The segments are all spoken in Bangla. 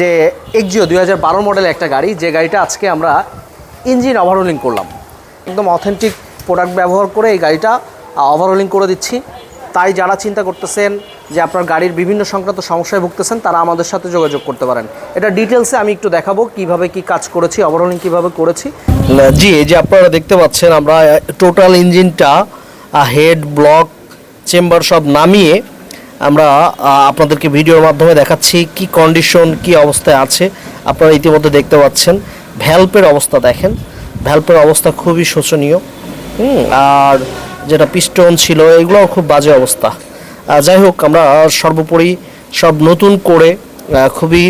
যে এক্সিও দুই হাজার বারো মডেলের একটা গাড়ি, যে গাড়িটা আজকে আমরা ইঞ্জিন ওভারহোলিং করলাম। একদম অথেন্টিক প্রোডাক্ট ব্যবহার করে এই গাড়িটা ওভারহোলিং করে দিচ্ছি। তাই যারা চিন্তা করতেছেন যে আপনার গাড়ির বিভিন্ন সংক্রান্ত সমস্যায় ভুগতেছেন, তারা আমাদের সাথে যোগাযোগ করতে পারেন। এটা ডিটেলসে আমি একটু দেখাবো কীভাবে কি কাজ করেছি ওভারহোলিং কীভাবে করেছি। জি, এই যে আপনারা দেখতে পাচ্ছেন, আমরা টোটাল ইঞ্জিনটা হেড ব্লক চেম্বার সব নামিয়ে আমরা আপনাদেরকে ভিডিওর মাধ্যমে দেখাচ্ছি কি কন্ডিশন কি অবস্থায় আছে। আপনারা ইতিমধ্যে দেখতে পাচ্ছেন, ভ্যালপের অবস্থা দেখেন। ভ্যালপের অবস্থা খুবই শোচনীয়। আর যেটা পিস্টন ছিল, এগুলোও খুব বাজে অবস্থা। যাই হোক, আমরা সর্বোপরি সব নতুন করে খুবই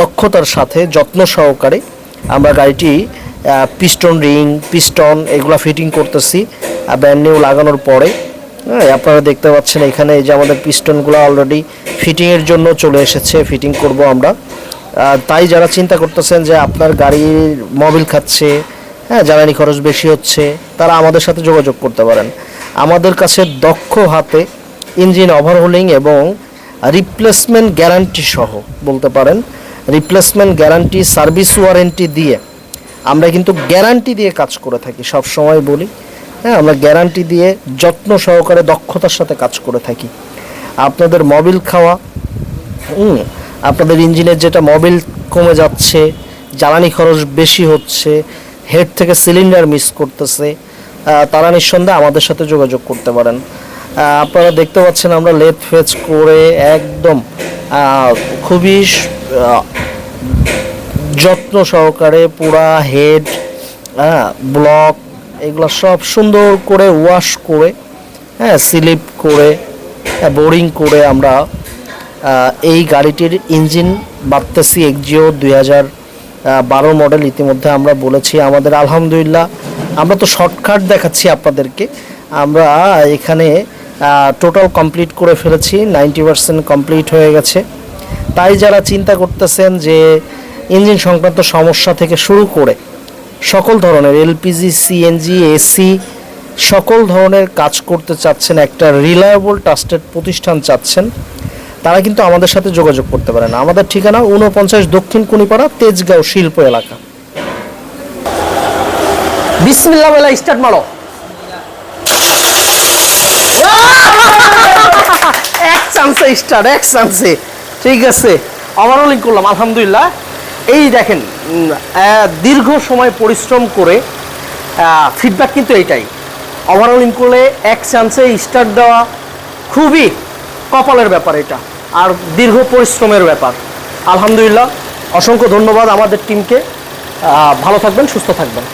দক্ষতার সাথে, যত্ন সহকারে আমরা গাড়িটি পিস্টন রিং পিস্টন এগুলো ফিটিং করতেছি। ব্যান্ড লাগানোর পরে। হ্যাঁ আপনারা দেখতে পাচ্ছেন এখানে এই যে আমাদের পিস্টনগুলো অলরেডি ফিটিংয়ের জন্য চলে এসেছে ফিটিং করব আমরা। তাই যারা চিন্তা করতেছেন যে আপনার গাড়ির মোবিল খাচ্ছে হ্যাঁ জ্বালানি খরচ বেশি হচ্ছে, তারা আমাদের সাথে যোগাযোগ করতে পারেন। আমাদের কাছে দক্ষ হাতে ইঞ্জিন ওভারহোলিং এবং রিপ্লেসমেন্ট গ্যারান্টি সহ বলতে পারেন। রিপ্লেসমেন্ট গ্যারান্টি সার্ভিস ওয়ারেন্টি দিয়ে আমরা কিন্তু গ্যারান্টি দিয়ে কাজ করে থাকি সব সময় বলি। হ্যাঁ আমরা গ্যারান্টি দিয়ে যত্ন সহকারে দক্ষতার সাথে কাজ করে থাকি। আপনাদের মবিল খাওয়া আপনাদের ইঞ্জিনের যেটা মবিল কমে যাচ্ছে, জ্বালানি খরচ বেশি হচ্ছে হেড থেকে সিলিন্ডার মিস করতেছে তারা নিঃসন্দেহে আমাদের সাথে যোগাযোগ করতে পারেন। আপনারা দেখতে পাচ্ছেন আমরা লেপ ফেজ করে একদম খুবই যত্ন সহকারে পুরা হেড হ্যাঁ ব্লক এগুলো সব সুন্দর করে ওয়াশ করে হ্যাঁ স্লিপ করে বোরিং করে আমরা এই গাড়িটির ইঞ্জিন বাড়তেছি এক্সিও দুই হাজার বারো মডেল ইতিমধ্যে আমরা বলেছি। আমাদের আলহামদুলিল্লাহ, আমরা তো শর্টকাট দেখাচ্ছি আপনাদেরকে। আমরা এখানে টোটাল কমপ্লিট করে ফেলেছি নাইনটি পার্সেন্ট কমপ্লিট হয়ে গেছে। তাই যারা চিন্তা করতেছেন যে ইঞ্জিন সংক্রান্ত সমস্যা থেকে শুরু করে সকল ধরনের এলপিজি, সিএনজি, এসি, সকল ধরনের কাজ করতে চাচ্ছেন, একটা রিলায়েবল ট্রাস্টেড প্রতিষ্ঠান চাচ্ছেন, তারা কিন্তু আমাদের সাথে যোগাযোগ করতে পারেন। আমাদের ঠিকানা উনপঞ্চাশ দক্ষিণ কুনিপাড়া, তেজগাঁও, শিল্প এলাকা। স্টার্ট মারো। এক চান্সে স্টার্ট এক চান্সে ঠিক আছে ওভারঅলিং করলাম, আলহামদুলিল্লাহ। এই দেখেন দীর্ঘ সময় পরিশ্রম করে ফিডব্যাক কিন্তু এইটাই। ওভারঅলিং করলে এক চান্সে স্টার্ট দেওয়া খুবই কপালের ব্যাপার এটা, আর দীর্ঘ পরিশ্রমের ব্যাপার। আলহামদুলিল্লাহ, অসংখ্য ধন্যবাদ আমাদের টিমকে ভালো থাকবেন, সুস্থ থাকবেন।